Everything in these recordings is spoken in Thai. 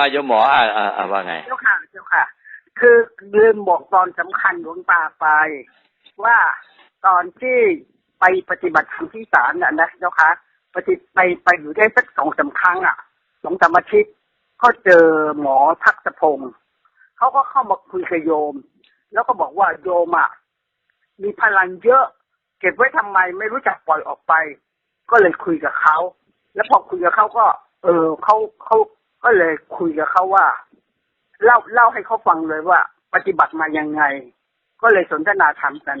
อ่ายมหมออ่าอ่าอ่าว่าไง เจ้าค่ะเจ้าค่ะ คือลืมบอกตอนสำคัญหลวงตาไป ว่าตอนที่ไปปฏิบัติธรรมที่ศาลน่ะนะเจ้าค่ะปฏิไปไปอยู่ได้สักสองสามครั้งอะสองสามอาทิตย์ก็เจอหมอทักษพงศ์เขาก็เข้ามาคุยกับโยม แล้วก็บอกว่าโยมอะมีพลังเยอะเก็บไว้ทำไมไม่รู้จักปล่อยออกไป ก็เลยคุยกับเขา แล้วพอคุยกับเขาก็ เออเขาเขา ก็เลยคุยกับเขาว่า เล่าเล่าให้เขาฟังเลยว่า ปฏิบัติมายังไง ก็เลยสนทนาธรรมกัน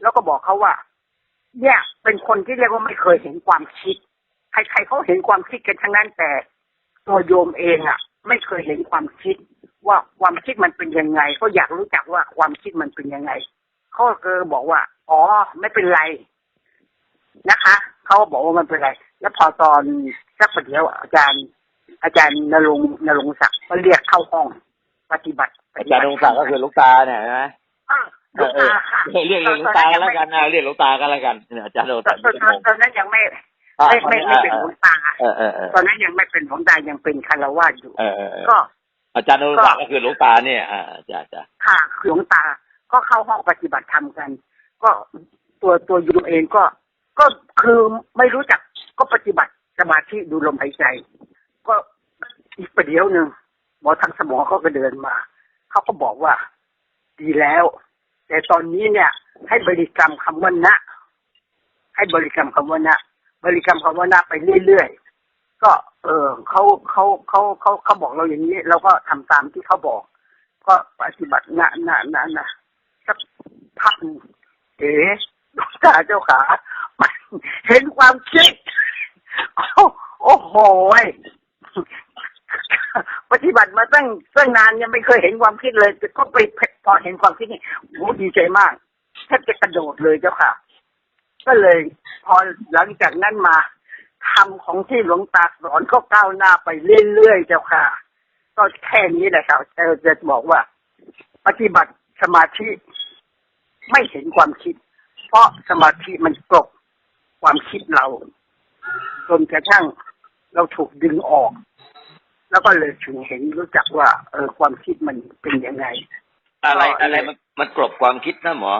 แล้วก็บอกเขาว่า เนี่ย เป็นคนที่เรียกว่าไม่เคยเห็นความคิด ใครๆเขาเห็นความคิดกันทั้งนั้นแต่ตัวโยมเองอะ ไม่เคยเห็นความคิด ว่าความคิดมันเป็นยังไงเขาอยากรู้จักว่าความคิดมันเป็นยังไงเขาก็บอกว่า อ๋อ ไม่เป็นไรนะคะเขาก็บอกว่ามันเป็นไร แล้วพอตอนสักประเดี๋ยวอาจารย์ อาจารย์นรงค์นรงค์ศักดิ์ก็เรียกเข้าห้อง ปฏิบัติปอาฏิจารบัย์ติดวงศักดิ์ก็คือหลูกตาเนี่ยใช่ไหมอ่าหลวงเออตาค่ะเออเรียกเรียกหลูกตากันแล้วกันนะเรียกหลูกตากันแล้วกันเนี่ยอาจารย์ดวงตอศันกดิ์ตอนตอนนั้นยังไม่อ่าไม่ไม่ไม่เป็นหลวงตา เออเออเออตอนนั้นยังไม่เป็นหลวงตายังเป็นคารวะอยู่ เออเออเออก็อาจารย์ดวงศักดิ์ก็คือหลูกตาเนี่ยอ่าจ้าจ้าค่ะหลวงตาก็เข้าห้องปฏิบัติธรรมกัน ก็ตัวตัวโยูเองก็ ก็คือไม่รู้จักก็ปฏิบัติสมาธิดูลมหายใจก็ อีกประเดี๋ยวหนึ่งหมอทางสมองเขาก็เดินมาเขาก็บอกว่า ดีแล้ว แต่ตอนนี้เนี่ย ให้บริกรรมคำว่านะ ให้บริกรรมคำว่านะบริกรรมคำว่านะไปเรื่อยๆก็เออเขาเขาเขาเขาเขาบอกเราอย่างนี้ เราก็ทำตามที่เขาบอก ก็ปฏิบัตินะนะนะนะสักพักหนึ่งเอ๋หลวงตาเจ้าขามันเห็นความคิดโอ้โอ้โห ปฏิบัติมาตั้งตั้งนานยังไม่เคยเห็นความคิดเลยแต่ก็ไปพอเห็นความคิดนี่โอ้ดีใจมากแทบจะกระโดดเลยเจ้าค่ะ ก็เลย พอหลังจากนั้นมาทำของที่หลวงตาสอนก็ก้าวหน้าไปเรื่อยๆเจ้าค่ะ ก็แค่นี้แหละครับเออจะบอกว่า ปฏิบัติสมาธิไม่เห็นความคิด เพราะสมาธิมันกลบความคิดเราจนกระทั่งเราถูกดึงออก แล้วก็เลยถึงเห็นรู้จักว่า เออความคิดมันเป็นยังไง อะไรอะไรมันมันกลบความคิดนะหมอ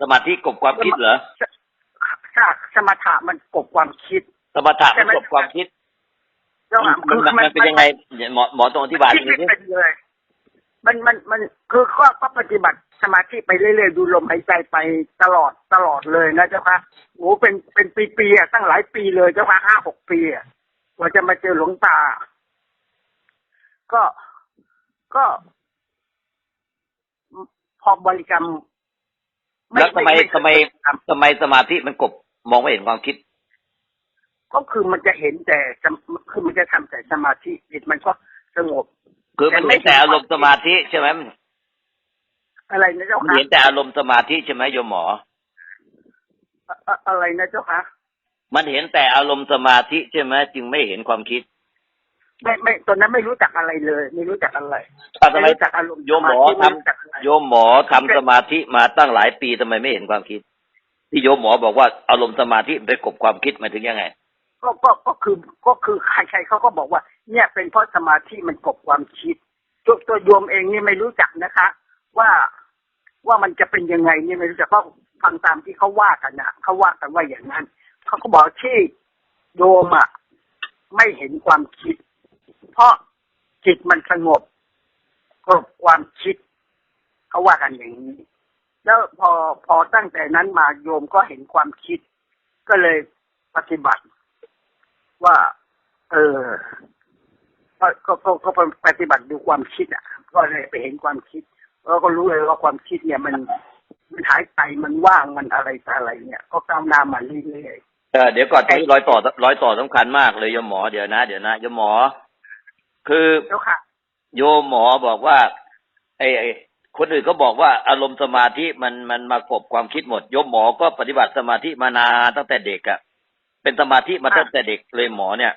สมาธิกลบความคิดเหรอถ้าสมถะมันกลบความคิด สมถะมันกลบความคิดแล้วมันมันมันเป็นยังไงหมอหมอตรงอธิบายคิดนิดไม่นึงเป็นเลยมันมันมันคือก็ก็ปฏิบัติสมาธิไปเรื่อยๆดูลมหายใจไปตลอดตลอดเลยนะเจ้าค่ะโอ้เป็นเป็นปีๆอะตั้งหลายปีเลยเจ้าค่ะห้าหกปีอะกว่าจะมาเจอหลวงตา ก็ก็ พอบริกรรมแล้วทำไมทำไมครับทำไมสมาธิมันกลบมองไม่เห็นความคิด ก็คือมันจะเห็นแต่สมคือมันจะทำแต่สมาธิจิตมันก็สงบคือมันแต่ไม่เห็นแต่อารมณ์สมาธิใช่ไหมมันอะไรนะเจ้ามันค่ะเห็นแต่อารมณ์สมาธิใช่ไหมโยมหมอ อะอะอะไรนะเจ้าค่ะมันเห็นแต่อารมณ์สมาธิใช่ไหมจึงไม่เห็นความคิด ไม่ไม่ตอนนั้นไม่รู้จักอะไรเลย ไม่รู้จักอะไรอะทำไมรู้จักอารมณ์โยมหมอสาธิทไม่รู้จักอะไรำโยมหมอทำสมาธิมาตั้งหลายปีทำไมไม่เห็นความคิด ที่โยมหมอบอกว่าอารมณ์สมาธิไปกลบความคิดหมายถึงยังไง ก็ก็ก็คือก็คือใครๆเขาก็บอกว่า เนี่ยเป็นเพราะสมาธิมันกบความคิดตัวตัวโยมเองนี่ไม่รู้จักนะคะ ว่าว่ามันจะเป็นยังไงนี่ไม่รู้จักก็ฟังตามที่เขาว่ากันนะเขาว่ากันว่าอย่างนั้นเขาก็บอกที่โยมอะไม่เห็นความคิด เพราะจิตมันสงบกลบความคิดเขาว่ากันอย่างนี้ แล้วพอพอตั้งแต่นั้นมาโยมก็เห็นความคิด ก็เลยปฏิบัติ ว่า เออก็ก็ก็ก็ปฏิบัติดูความคิดอะ ก็เลยไปเห็นความคิดแล้วก็รู้เลยว่าความคิดเนี่ยมันมันหายไปมันว่างมันอะไรต่ออะไรเนี่ย ก็ก้าวหน้ามาเรื่อยเออเดี๋ยวก่อนตรงนี้รอยต่อรอยต่อสำคัญมากเลยโยมหมอเดี๋ยวนะ เดี๋ยวนะโยมหมอ คือๆแล้วค่ะโยมหมอบอกว่าไอ้ไอ้คนอื่นก็บอกว่าอารมณ์สมาธิมันมันมากบความคิดหมด โยมหมอก็ปฏิบัติสมาธิมานานตั้งแต่เด็กอะ่ะ เป็นสมาธิมาตั้งแต่เด็กเลยหมอเนี่ย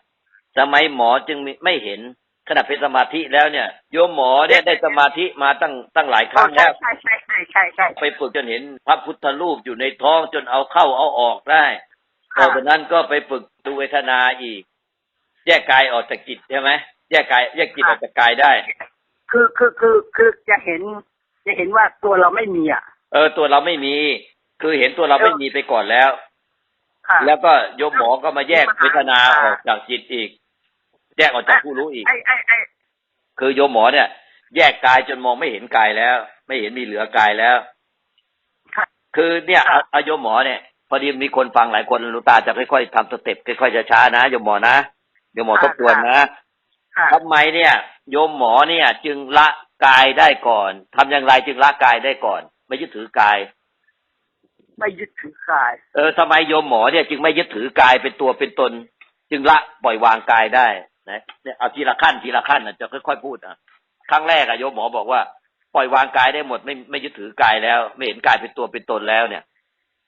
ทำไมหมอจึงไม่ไม่เห็นขณะเป็นสมาธิแล้วเนี่ย โยมหมอเนี่ยได้สมาธิมาตั้งตั้งหลายครั้งใช่แล้วใช่ใช่ใช่ใช่ใช่ไปฝึกจนเห็นพระพุทธรูปอยู่ในท้องจนเอาเข้าเอาออกได้ต่ค่ะอจากนั้นก็ไปฝึกดูเวทนาอีก แยกกายออกจากจิตใช่ไหม แยกกายแยกจิตออกจากกายได้ คือคือคือคือจะเห็น จะเห็นว่าตัวเราไม่มีอะ เออ ตัวเราไม่มี คือเห็นตัวเราไม่มีไปก่อนแล้วค่ะแล้วก็โยมหมอก็มาแยกเวทนาออกจากจิตอีก แยกออกจากผู้รู้อีกไอ้ไอ้ไอ้คือโยมหมอเนี่ย แยกกายจนมองไม่เห็นกายแล้ว ไม่เห็นมีเหลือกายแล้วค่ะคือเนี่ยครัเอาบเอาโยมหมอเนี่ย พอดีมีคนฟังหลายคนหลูกตาจะค่อยๆทำสเต็ปค่อยๆช้าๆนะโยมหมอนะโยมหมอทบทวนนะค่ะ ทำไมเนี่ย โยมหมอเนี่ย จึงละกายได้ก่อนทำอย่างไรจึงละกายได้ก่อน ไม่ยึดถือกาย ไม่ยึดถือกาย เออทำไมโยมหมอเนี่ย จึงไม่ยึดถือกายเป็นตัวเป็นตน จึงละปล่อยวางกายได้นะเนี่ยเอาทีละขั้นทีละขั้นนะจะค่อยๆพูดอะครั้งแรกอะโยมหมอบอกว่าปล่อยวางกายได้หมดไม่ไม่ยึดถือกายแล้ว ไม่เห็นกายเป็นตัวเป็นตนแล้วเนี่ย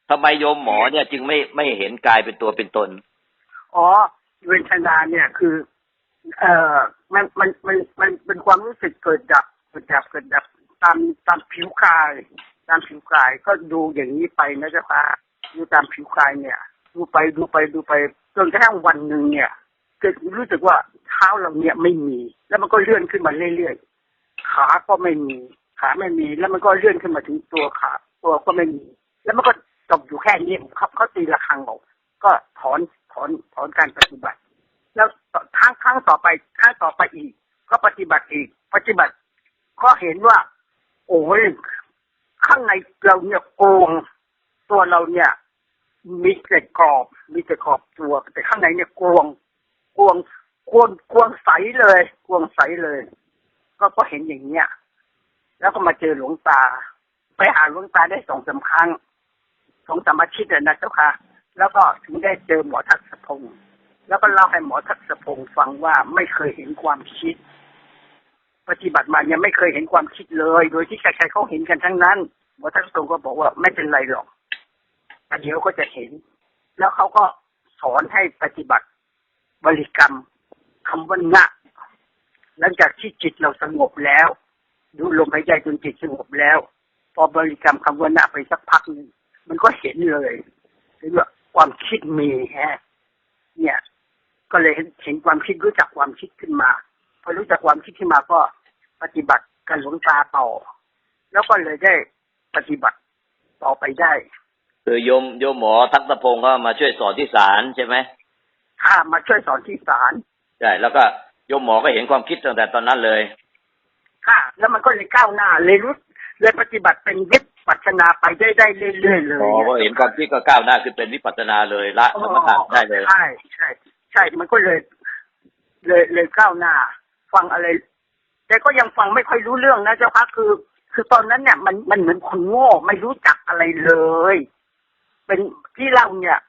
ทำไมโยมหมอเนี่ย จึงไม่ไม่เห็นกายเป็นตัวเป็นตน อ๋อเวทนาเนี่ยคือ เอ่อมันมันมันมันเป็นความรู้สึกเกิดดับเกิดดับเกิดดับตามตามผิวกาย ตามผิวกายก็ดูอย่างนี้ไปนะเจ้าค่ะดูตามผิวกายเนี่ย ดูไปดูไปดูไปจนกระทั่งวันหนึ่งเนี่ยเกิดรู้สึกว่าเท้าเราเนี่ยไม่มี แล้วมันก็เลื่อนขึ้นมาเรื่อยๆขาก็ไม่มี ขาไม่มี แล้วมันก็เลื่อนขึ้นมาถึงตัวขาตัวก็ไม่มี แล้วมันก็ตกอยู่แค่นี้เขาเขาตีระฆังออกก็ถอนถอนถอนการปฏิบัติ แล้วครั้งครั้งต่อไปครั้งต่อไปอีก ก็ปฏิบัติอีก ปฏิบัติ ก็เห็นว่า โอ้ยข้างในเราเนี่ยโกงตัวเราเนี่ย มีแต่กรอบ มีแต่ขอบตัว แต่ข้างในเนี่ยกวงกวงกวงกวงใสเลยกวงใสเลย ก็ก็เห็นอย่างเนี้ยแล้วก็มาเจอหลวงตา ไปหาหลวงตาได้สองสามครั้งสองสามอาทิตย์เลยนะเจ้าค่ะ แล้วก็ถึงได้เจอหมอทักษพงศ์ แล้วก็เล่าให้หมอทักษพงศ์ฟังว่าไม่เคยเห็นความคิด ปฏิบัติมาเนี่ยไม่เคยเห็นความคิดเลย โดยที่ใครๆเขาเห็นกันทั้งนั้น หมอทักษพงศ์ก็บอกว่าไม่เป็นไรหรอกแต่เดี๋ยวก็จะเห็น แล้วเขาก็สอนให้ปฏิบัติบริกรรมคำว่านะหลังจากที่จิตเราสงบแล้ว ดูลมหายใจจนจิตสงบแล้ว พอบริกรรมคำว่านะไปสักพักหนึ่งมันก็เห็นเลยเห็นว่าความคิดมีแฮะ เนี่ย ก็เลยเห็นเห็นความคิดรู้จักความคิดขึ้นมาพอรู้จักความคิดขึ้นมาก็ปฏิบัติกันหลวงตาต่อ แล้วก็เลยได้ปฏิบัติต่อไปได้คือโยมโยมหมอทักษพงศ์ก็มาช่วยสอนที่ศาลใช่ไหมถ้ามาช่วยสอนที่ศาลใช่แล้วก็โยมหมอก็เห็นความคิดตั้งแต่ตอนนั้นเลยค่ะ แล้วมันก็เลยก้าวหน้าเลยรู้เลยปฏิบัติเป็นวิปัสสนาไปได้ได้เรื่อยๆเลยอ๋อพอเห็นความคิดก็ก้าวหน้าคือเป็นวิปัสสนาเลยละสมถะได้เลยใช่ใช่ ใช่มันก็เลย เลยเลยก้าวหน้า ฟังอะไร แต่ก็ยังฟังไม่ค่อยรู้เรื่องนะเจ้าค่ะคือ คือตอนนั้นเนี่ย มันมันเหมือนคนโง่ไม่รู้จักอะไรเลย เป็นที่เล่าเนี่ย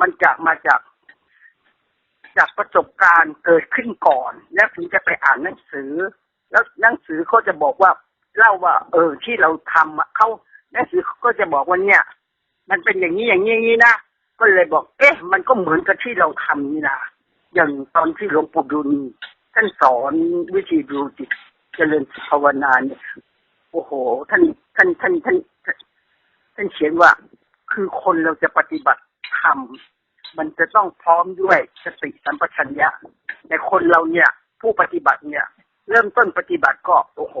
มันจะมาจาก จากประสบการณ์เกิดขึ้นก่อน แล้วถึงจะไปอ่านหนังสือ แล้วหนังสือเขาจะบอกว่าเล่าว่า เออที่เราทำเขาหนังสือเขาก็จะบอกว่าเนี่ย มันเป็นอย่างนี้อย่างนี้อย่างนี้นะ ก็เลยบอก เอ๊ะ มันก็เหมือนกับที่เราทำนี่นะอย่างตอนที่หลวงปู่ดุลท่านสอนวิธีดูจิตเจริญภาวนาเนี่ยโอ้โหท่านท่านท่านท่านท่านท่านเขียนว่า คือคนเราจะปฏิบัติธรรมมันจะต้องพร้อมด้วยสติสัมปชัญญะแต่คนเราเนี่ย ผู้ปฏิบัติเนี่ย เริ่มต้นปฏิบัติก็โอ้โห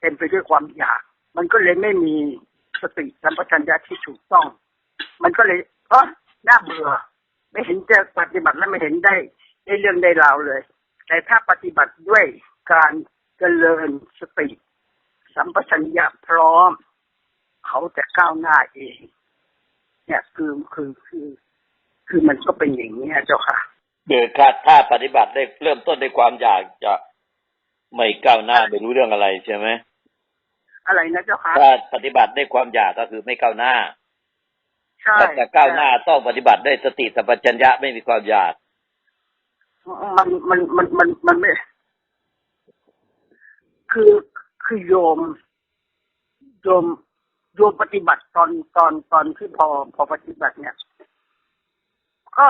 เต็มไปด้วยความอยาก มันก็เลยไม่มีสติสัมปชัญญะที่ถูกต้อง มันก็เลยเออ น่าเบื่อ ไม่เห็นจะปฏิบัติแล้วไม่เห็นได้ได้เรื่องได้ราวเลย แต่ถ้าปฏิบัติด้วยการเจริญสติ สัมปชัญญะพร้อม เขาจะก้าวหน้าเอง เนี่ยคือคือคือ คือมันก็เป็นอย่างนี้ยเจ้าค่ะเดือถ้าถ้าปฏิบัติได้เริ่มต้นด้วยความอยากจะไม่ก้าวหน้าไม่รู้เรื่องอะไรใช่ไหมอะไรนะเจ้าค่ะถ้าปฏิบัติด้วยความอยากก็คือไม่ก้าวหน้า ใช่ถ้าจะก้าวหน้าต้องปฏิบัติด้วยสติสัมปชัญญะไม่มีความอยาก มันมันมันมันมันไม่ คือคือโยม โยมโยมปฏิบัติตอนตอนตอนที่พอพอปฏิบัติเนี่ย ก็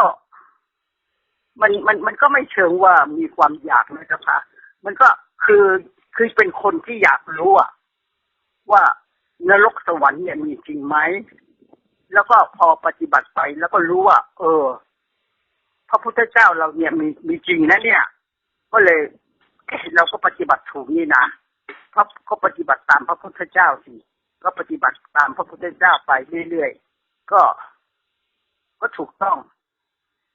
มันมันมันก็ไม่เชิงว่ามีความอยากนะเจ้าค่ะมันก็คือคือเป็นคนที่อยากรู้อะว่านรกสวรรค์เนี่ยมีจริงไหม แล้วก็พอปฏิบัติไปแล้วก็รู้ว่า เออ พระพุทธเจ้าเราเนี่ยมีมีจริงนะเนี่ย ก็เลยเอ๊ะเราก็ปฏิบัติถูกนี่นะเพราะก็ปฏิบัติตามพระพุทธเจ้าสิก็ปฏิบัติตามพระพุทธเจ้าไปเรื่อยๆก็ ก็ถูกต้อง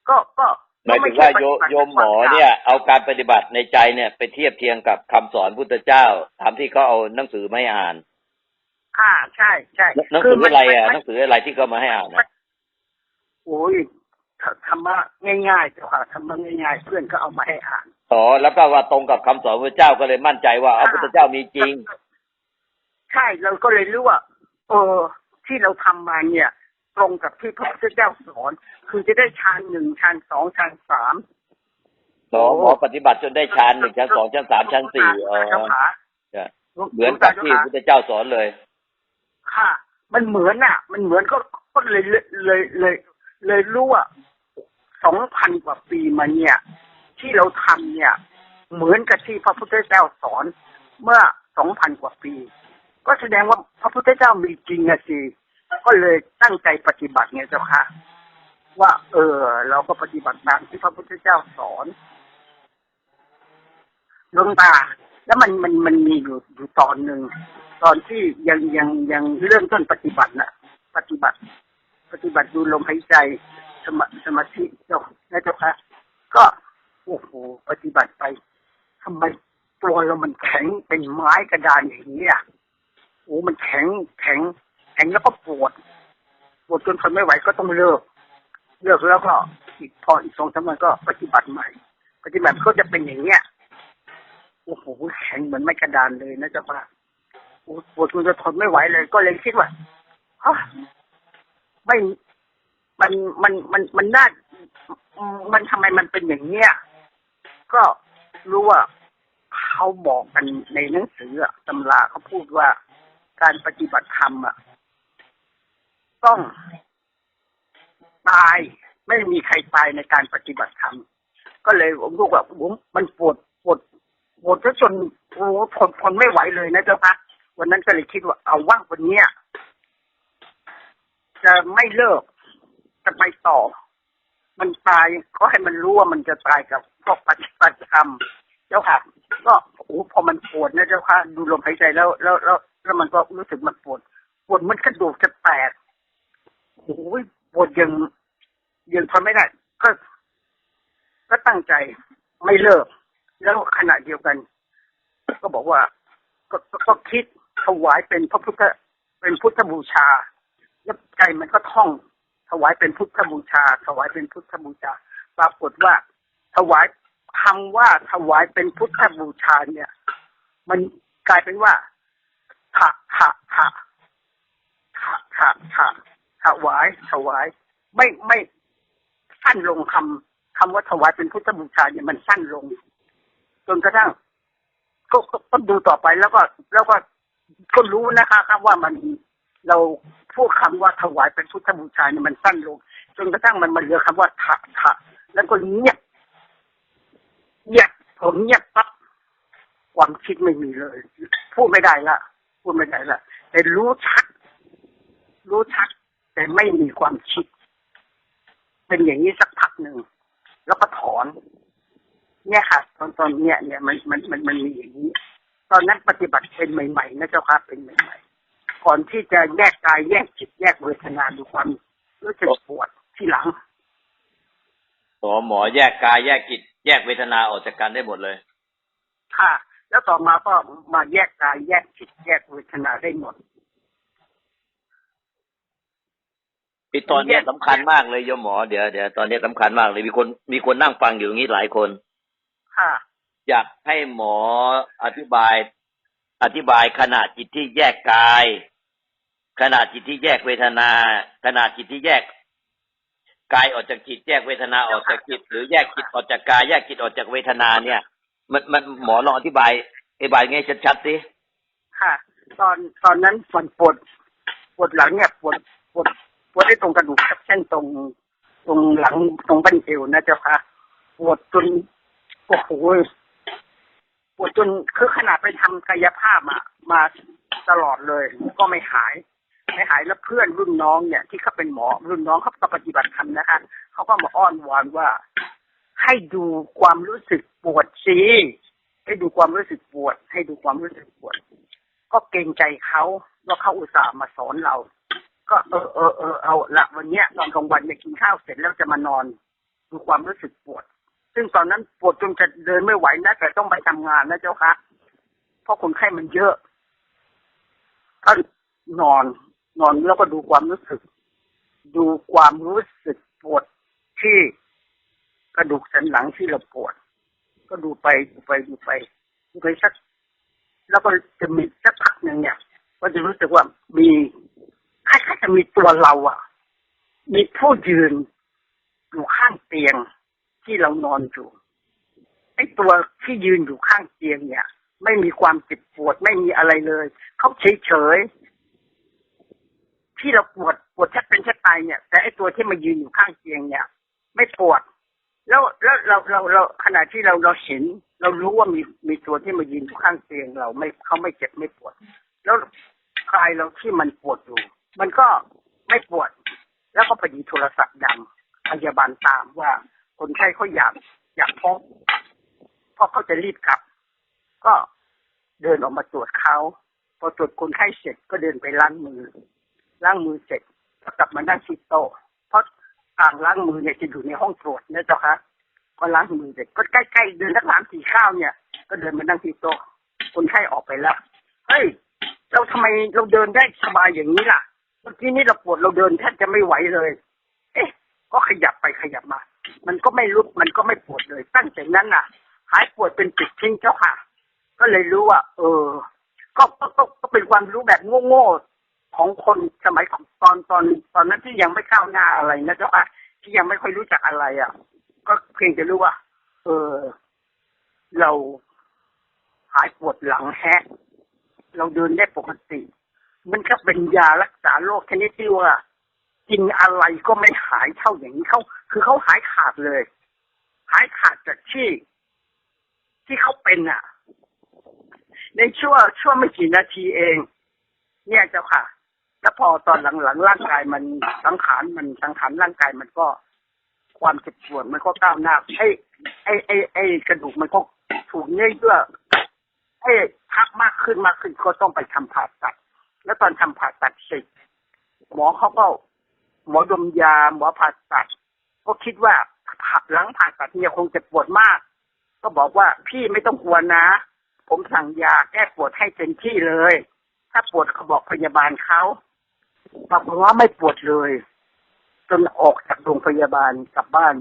ก็ก็หมายถึงว่าโยโยมหมอเนี่ย เอาการปฏิบัติในใจเนี่ย ไปเทียบเทียงกับคำสอนพุทธเจ้าตามที่เขาเอาหนังสือมาให้อ่าน ค่ะใช่ใช่หนังคืสืออะไรอะมันหนังสืออะไรที่เขามาให้อ่านนะโอ้ยธรรมะง่ายๆเจ้าค่ะธรรมะง่ายๆ เพื่อนก็เอามาให้อ่านอ๋อแล้วก็ว่าตรงกับคำสอนพระเจ้าก็เลยมั่นใจว่าเอาพุทธเจ้ามีจริง ใช่เราก็เลยรู้ว่าเออที่เราทำมาเนี่ย ตรงกับที่พระพุทธเจ้าสอน คือจะได้ฌานหนึ่งฌานสองฌานสามหมอหมอปฏิบัติจนได้ฌานหนึ่งชั้นสองชั้นสามชั้นสี่อ๋อเจ้าค่ะจะเหมือนกับที่พระพุทธเจ้าสอนเลย ค่ะ มันเหมือนน่ะ มันเหมือนก็ก็เลยเลยเลยเลย เลยรู้ว่าสองพันกว่าปีมาเนี่ย ที่เราทำเนี่ย เหมือนกับที่พระพุทธเจ้าสอน เมื่อสองพันกว่าปี ก็แสดงว่าพระพุทธเจ้ามีจริงอะสิก็เลยตั้งใจปฏิบัติเนี่ยเจ้าค่ะ ว่า เออ เราก็ปฏิบัติตามที่พระพุทธเจ้าสอนหลวงตา แล้วมันมันมันมีอยู่อยู่ตอนหนึ่ง ตอนที่ยังยังยังเริ่มต้นปฏิบัตินะปฏิบัติ ปฏิบัติดูลมหายใจสมาสมาธิเจ้านะเจ้าค่ะก็โอ้โหปฏิบัติไปทำไมตัวเรามันแข็งเป็นไม้กระดานอย่างนี้อะโอ้มันแข็งแข็ง แข็งแล้วก็ปวดปวดจนทนไม่ไหวก็ต้องเลิก เลิกแล้วก็อีกพออีกสองสามวันก็ปฏิบัติใหม่ ปฏิบัติก็จะเป็นอย่างเนี้ยโอ้โหแข็งเหมือนไม้กระดานเลยนะเจ้าค่ะ ปวดจนจะทนไม่ไหวเลย ก็เลยคิดว่าฮะไม่มันมันมันมันน่ามันทำไมมันเป็นอย่างเนี้ยก็รู้ว่าเขาบอกกันในหนังสือตำราเขาพูดว่าการปฏิบัติธรรมอะ ต้องตายไม่มีใครตายในการปฏิบัติธรรม ก็เลยผมรู้ว่าผมมันปวดปวดปวดจนโอ้ทนทนไม่ไหวเลยนะเจ้าค่ะ วันนั้นก็เลยคิดว่าเอาว่างวันเนี้ยจะไม่เลิกจะไปต่อ มันตายก็ให้มันรู้ว่ามันจะตายกับพวกปฏิบัติธรรมเจ้าค่ะ ก็โอ้พอมันปวดนะเจ้าค่ะ ดูลมหายใจแล้วแล้วแล้วแล้วมันก็รู้สึกมันปวด ปวดมันกระดูกจะแตกโอ้ยปวดยังยังทนไม่ได้ ก็ ก็ตั้งใจไม่เลิก แล้วขณะเดียวกัน ก็บอกว่าก็ก็คิด ถวายเป็นพระพุทธเป็นพุทธบูชาแล้วใจมันก็ท่อง ถวายเป็นพุทธบูชา ถวายเป็นพุทธบูชา ปรากฏว่า ถวายคำว่าถวายเป็นพุทธบูชาเนี่ย มันกลายเป็นว่าถะถะถะถะถะถะถวายถวาย ไม่ไม่สั้นลงคำคำว่าถวายเป็นพุทธบูชาเนี่ยมันสั้นลงจนกระทั่งก็ก็ดูต่อไปแล้วก็แล้วก็ ก็รู้นะคะครับว่ามันเราพูดคำว่าถวายเป็นพุทธบูชาเนี่ยมันสั้นลงจนกระทั่งมันมาเหลือคำว่าถะถะแล้วก็เงียบเงียบผมเงียบปั๊บความคิดไม่มีเลย พูดไม่ได้ละพูดไม่ได้ละแต่รู้ชัด รู้ชัด แต่ไม่มีความคิด เป็นอย่างนี้สักพักหนึ่งแล้วก็ถอน เนี่ยค่ะ ตอนตอนเนี้ยเนี่ยมันมันมันมันมีอย่างนี้ ตอนนั้นปฏิบัติเป็นใหม่ ๆ นะเจ้าค่ะเป็นใหม่ ๆ ก่อนที่จะแยกกายแยกจิตแยกเวทนาดูความรู้สึกปวดที่หลังหมอหมอแยกกายแยกจิตแยกเวทนาออกจากกันได้หมดเลย ค่ะ แล้วต่อมาก็มาแยกกายแยกจิตแยกเวทนาได้หมดที่ตอนเนี้ยสำคัญมากเลยโยมหมอเดี๋ยวเดี๋ยวตอนเนี้ยสำคัญมากเลยมีคนมีคนนั่งฟังอยู่อย่างนี้หลายคนค่ะ อยากให้หมออธิบาย อธิบายขณะจิตที่แยกกาย ขณะจิตที่แยกเวทนา ขณะจิตที่แยกกายออกจากจิตแยกเวทนาออกจากจิต หรือแยกจิตออกจากกายแยกจิตออกจากเวทนาเนี่ย มันมันหมอลองอธิบายอธิบายง่ายชัดๆสิค่ะ ตอนตอนนั้นฝนปวดปวดหลังเนี่ยปวดปวดปวดได้ตรงกระดูกทับเส้นตรงตรงหลังตรงบั้นเอวนะเจ้าค่ะปวดจนโอ้โห ปวดจนคือขนาดไปทำกายภาพมามาตลอดเลย ก็ไม่หายไม่หายแล้วเพื่อนรุ่นน้องเนี่ย ที่เขาเป็นหมอรุ่นน้องเขาก็ปฏิบัติธรรมนะคะเขาก็มาอ้อนวอนว่า ให้ดูความรู้สึกปวดสิให้ดูความรู้สึกปวด ให้ดูความรู้สึกปวด ก็เกรงใจเขาว่าเขาอุตส่าห์มาสอนเรา ก็เออเออเออเอาละวันเนี้ยตอนกลางวันเนี่ยกินข้าวเสร็จแล้วจะมานอน ดูความรู้สึกปวด ซึ่งตอนนั้นปวดจนจะเดินไม่ไหวนะแต่ต้องไปทำงานนะเจ้าค่ะเพราะคนไข้มันเยอะก็นอน นอนแล้วก็ดูความรู้สึก ดูความรู้สึกปวดที่กระดูกสันหลังที่เราปวด ก็ดูไปดูไปดูไปดูไปสัก แล้วก็จะมีสักพักหนึ่งเนี่ยก็จะรู้สึกว่ามีคล้ายๆจะมีตัวเราอะ มีผู้ยืนอยู่ข้างเตียง ที่เรานอนอยู่ไอ้ตัวที่ยืนอยู่ข้างเตียงเนี่ย ไม่มีความเจ็บปวดไม่มีอะไรเลยเขาเฉยๆที่เราปวดปวดแทบเป็นแทบตายเนี่ย แต่ไอ้ตัวที่มายืนอยู่ข้างเตียงเนี่ย ไม่ปวด แล้วแล้วเราเราเราขณะที่เราเราเห็น เรารู้ว่ามีมีตัวที่มายืนอยู่ข้างเตียงเราไม่เขาไม่เจ็บไม่ปวด แล้วกายเราที่มันปวดอยู่ มันก็ไม่ปวด แล้วก็พอดีโทรศัพท์ดังพยาบาลตามว่า คนไข้เขาอยากอยากพบเพราะเขาจะรีบกลับ ก็เดินออกมาตรวจเขาพอตรวจคนไข้เสร็จก็เดินไปล้างมือล้างมือเสร็จก็กลับมานั่งที่โต๊ะเพราะอ่างล้างมือเนี่ยจะอยู่ในห้องตรวจนะเจ้าคะก็ล้างมือเสร็จก็ใกล้ๆเดินสักสามสี่ข้าวเนี่ย ก็เดินมานั่งที่โต๊ะคนไข้ออกไปแล้วเฮ้ยเราทำไมเราเดินได้สบายอย่างนี้ล่ะ เมื่อกี้นี้เราปวดเราเดินแทบจะไม่ไหวเลย เอ๊ะ ก็ขยับไปขยับมา มันก็ไม่ลุกมันก็ไม่ปวดเลย ตั้งแต่นั้นน่ะ หายปวดเป็นปิดทิ้งเจ้าค่ะ ก็เลยรู้ว่า เออ ก็ก็ก็ก็เป็นความรู้แบบโง่ๆของคนสมัยของตอนตอนตอนนั้นที่ยังไม่ก้าวหน้าอะไรนะเจ้าค่ะที่ยังไม่ค่อยรู้จักอะไรอะ ก็เพียงจะรู้ว่า เออ เราหายปวดหลังแฮะ เราเดินได้ปกติ มันก็เป็นยารักษาโรคชนิดที่ว่า กินอะไรก็ไม่หายเท่าอย่างนี้เขาคือเขาหายขาดเลย หายขาดจากที่ ที่เขาเป็นอะ ในช่วงช่วงไม่กี่นาทีเอง เนี่ยเจ้าค่ะแล้วพอตอนหลังๆร่างกายมันสังขารมันสังขารร่างกายมันก็ ความเจ็บปวดมันก็ก้าวหน้าไอ้ไอ้ไอ้ไอ้กระดูกมันก็ถูกเนื้อเยื่อไอ้พักมากขึ้นมากขึ้นก็ต้องไปทำผ่าตัด แล้วตอนทำผ่าตัดเสร็จหมอเขาก็ หมอดมยาหมอผ่าตัดก็คิดว่าหลังผ่าตัดเนี่ยคงจะปวดมาก ก็บอกว่าพี่ไม่ต้องกลัวนะ ผมสั่งยาแก้ปวดให้เต็มที่เลย ถ้าปวดเขาบอกพยาบาลเขาบอกว่าไม่ปวดเลย จนออกจากโรงพยาบาลกลับบ้าน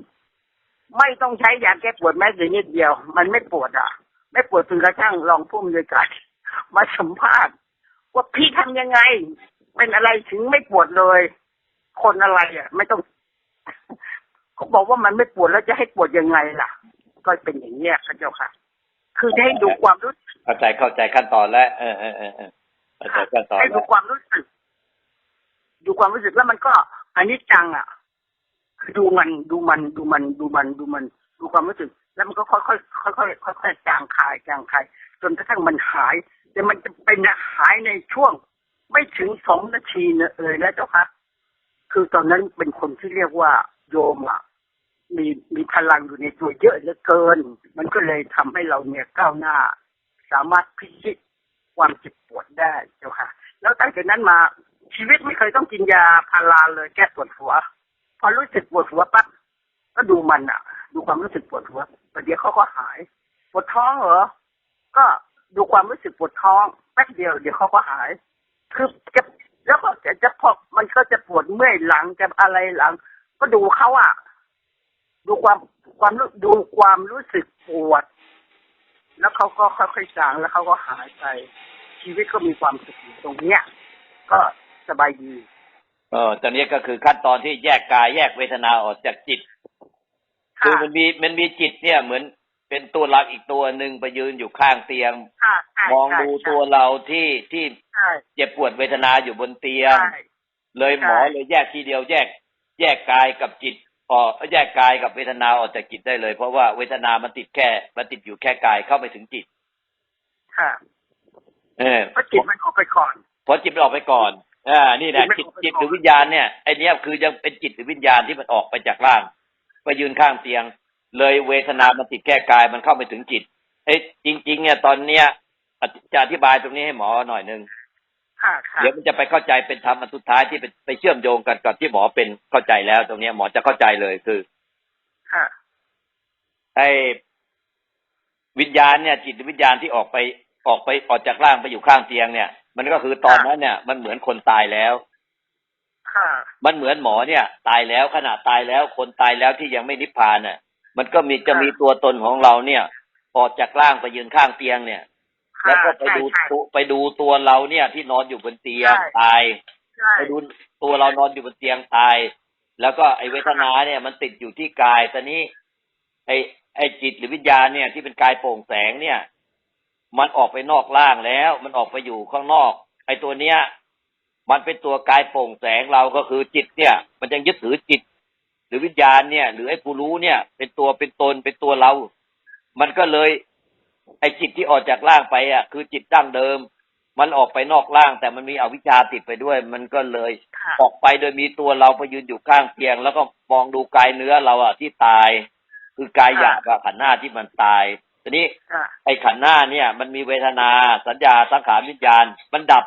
ไม่ต้องใช้ยาแก้ปวดแม้แต่นิดเดียว มันไม่ปวดอะ ไม่ปวดจนกระทั่งรองผู้อำนวยการมาสัมภาษณ์ว่าพี่ทำยังไง เป็นอะไรถึงไม่ปวดเลย คนอะไรอะ ไม่ต้องเขาบอกว่ามันไม่ปวดแล้วจะให้ปวดยังไงล่ะ ก็เป็นอย่างเนี้ยค่ะเจ้าค่ะ คือจะให้ดูความรู้สึกเข้าใจเข้าใจขั้นตอนแล้ว เออเออเออเออเข้าใจขั้นตอนให้แล้ดูวความรู้สึก ดูความรู้สึกแล้วมันก็อันนี้จังอะคือดูมันดูมันดูมันดูมันดูมัน ดูความรู้สึก แล้วมันก็ค่อยค่อยค่อยค่อยค่อยค่อยๆจางคายจางคายจนกระทั่งมันหาย แต่มันจะเป็นหายในช่วง ไม่ถึงสองนาทีนะเลยนะเจ้าค่ะ คือตอนนั้นเป็นคนที่เรียกว่าโยมอะมีมีพลังอยู่ในตัวเยอะเหลือเกิน มันก็เลยทำให้เราเนี่ยก้าวหน้า สามารถพิชิตความเจ็บปวดได้เจ้าค่ะ แล้วตั้งแต่นั้นมาชีวิตไม่เคยต้องกินยาพาราเลยแก้ปวดหัว พอรู้สึกปวดหัวปั๊บก็ดูมันอะ ดูความรู้สึกปวดหัวประเดี๋ยวเขาก็หาย ปวดท้องเหรอ ก็ดูความรู้สึกปวดท้องแป๊บเดียวเดี๋ยวเขาก็หาย คือจะ แล้วก็จะจะพอมันก็จะปวดเมื่อยหลังจะอะไรหลัง ก็ดูเขาอะ ดูความความรู้ดูความรู้สึกปวด แล้วเขาก็ค่อยๆจางแล้วเขาก็หายไป ชีวิตก็มีความสุขอยู่ตรงเนี้ย ก็สบายดีเออตอนนี้ก็คือขั้นตอนที่แยกกายแยกเวทนาออกจากจิต คือมันมีมันมีจิตเนี่ยเหมือน เป็นตัวหลักอีกตัวหนึ่งไปยืนอยู่ข้างเตียงค่ะใช่มองใช่ดูตัวเราที่ที่ใช่เจ็บปวดเวทนาอยู่บนเตียงใช่เลยหมอใช่เลยแยกทีเดียวแยก แยกกายกับจิตออกแยกกายกับเวทนาออกจากจิตได้เลย เพราะว่าเวทนามันติดแค่มันติดอยู่แค่กายเข้าไม่ถึงจิต ค่ะ เออก็จิตมันออกไปก่อนพอจิตมันออกไปก่อนอ่านี่แหละจิจิตตไม่ออกไปก่อนจิตหรือวิญญาณเนี่ยไอเนี้ยคือยังเป็นจิตหรือวิญญาณที่มันออกไปจากร่าง ไปยืนข้างเตียง เลยเวทนามันติดแค่กายมันเข้าไม่ถึงจิต เอ้ยจริง ๆ เนี่ยตอนเนี้ยอธิจะอธิบายตรงนี้ให้หมอหน่อยหนึ่งค่ะค่ะเดี๋ยวมันจะไปเข้าใจเป็นธรรมอันสุดท้ายที่ไปไปเชื่อมโยงกันกับที่หมอเป็นเข้าใจแล้ว ตรงเนี้ยหมอจะเข้าใจเลยคือค่ะไอ้วิญญาณเนี่ย จิตวิญญาณที่ออกไปออกไปออกจากร่างไปอยู่ข้างเตียงเนี่ย มันก็คือตอนนั้นเนี่ย มันเหมือนคนตายแล้วค่ะมันเหมือนหมอเนี่ย ตายแล้วขณะตายแล้วคนตายแล้วที่ยังไม่นิพพานน่ะ มันก็มีจะมีตัวตนของเราเนี่ยออกจากร่างไปยืนข้างเตียงเนี่ยค่ะแล้วก็ไปใช่ดูใช่ตัวไปดูตัวเราเนี่ยที่นอนอยู่บนเตียงใช่ตายใช่ไปดูตัวเรานอนอยู่บนเตียงตาย แล้วก็ไอเวทนาเนี่ยมันติดอยู่ที่กายตอนนี้ ไอไอจิตหรือวิญญาณเนี่ยที่เป็นกายโปร่งแสงเนี่ย มันออกไปนอกร่างแล้ว มันออกไปอยู่ข้างนอก ไอตัวเนี้ย มันเป็นตัวกายโปร่งแสงเราก็คือจิตเนี่ย มันยังยึดถือจิต หรือวิญญาณเนี่ย หรือไอ้ผู้รู้เนี่ย เป็นตัวเป็นตนเป็นตัวเรา มันก็เลย ไอ้จิตที่ออกจากร่างไปอะ คือจิตดั้งเดิม มันออกไปนอกร่าง แต่มันมีอวิชชาติดไปด้วย มันก็เลยค่ะออกไปโดยมีตัวเราไปยืนอยู่ข้างเตียง แล้วก็มองดูกายเนื้อเราอะที่ตาย คือกายหยาบกับขันธ์หน้าที่มันตายทีนี้ค่ะไอ้ขันธ์หน้าเนี่ย มันมีเวทนาสัญญาสังขารวิญญาณ มันดับ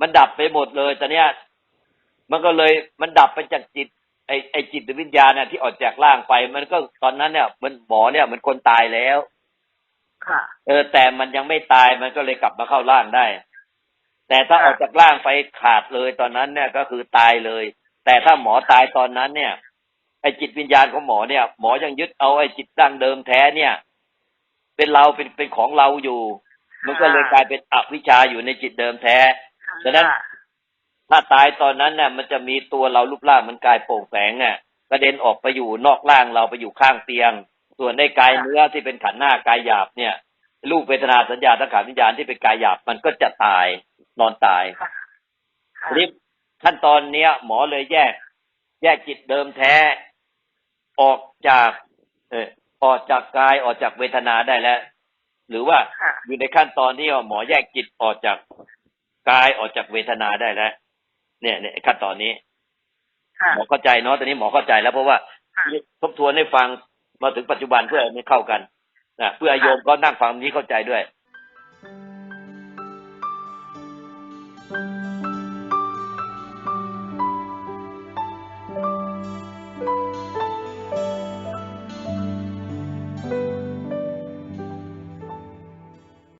มันดับไปหมดเลยตอนเนี้ยมันก็เลยมันดับไปจากจิต ไอ้ไอ้จิตหรือวิญญาณเนี่ยที่ออกจากร่างไป มันก็ตอนนั้นเนี่ยมันหมอเนี่ยเหมันคนตายแล้ว ค่ะ เออ แต่มันยังไม่ตายมันก็เลยกลับมาเข้าร่างได้ แต่ถ้าค่ะออกจากร่างไปขาดเลยตอนนั้นเนี่ยก็คือตายเลย แต่ถ้าหมอตายตอนนั้นเนี่ย ไอ้จิตวิญญาณของหมอเนี่ย หมอยังยึดเอาไอ้จิตดั้งเดิมแท้เนี่ย เป็นเราเป็นเป็นของเราอยู่ มันก็เลยกลายเป็นอวิชชาอยู่ในจิตเดิมแท้ฉะนั้นค่ะ ถ้าตายตอนนั้นเนี่ยมันจะมีตัวเรารูปร่างมันกายโปร่งแสงเนี่ยกระเด็นออกไปอยู่นอกร่างเราไปอยู่ข้างเตียง ส่วนในกายเนื้อที่เป็นขันธ์หน้ากายหยาบเนี่ยรูปเวทนาสัญญาสังขารวิญญาณที่เป็นกายหยาบมันก็จะตายนอนตายค่ะค่ะทีนี้ขั้นตอนเนี้ย หมอเลยแยก แยกจิตเดิมแท้ ออกจาก เออออกจากกายออกจากเวทนาได้แล้ว หรือว่าค่ะอยู่ในขั้นตอนที่ว่าหมอแยกจิตออกจากกายออกจากเวทนาได้แล้ว เนี่ยเนี่ยขั้นตอนนี้ค่ะหมอเข้าใจเนาะตอนนี้หมอเข้าใจแล้วเพราะว่าค่ะทบทวนให้ฟังมาถึงปัจจุบันเพื่อให้มันเข้ากันนะเพื่อให้โยมก็นั่งฟังนี้เข้าใจด้วย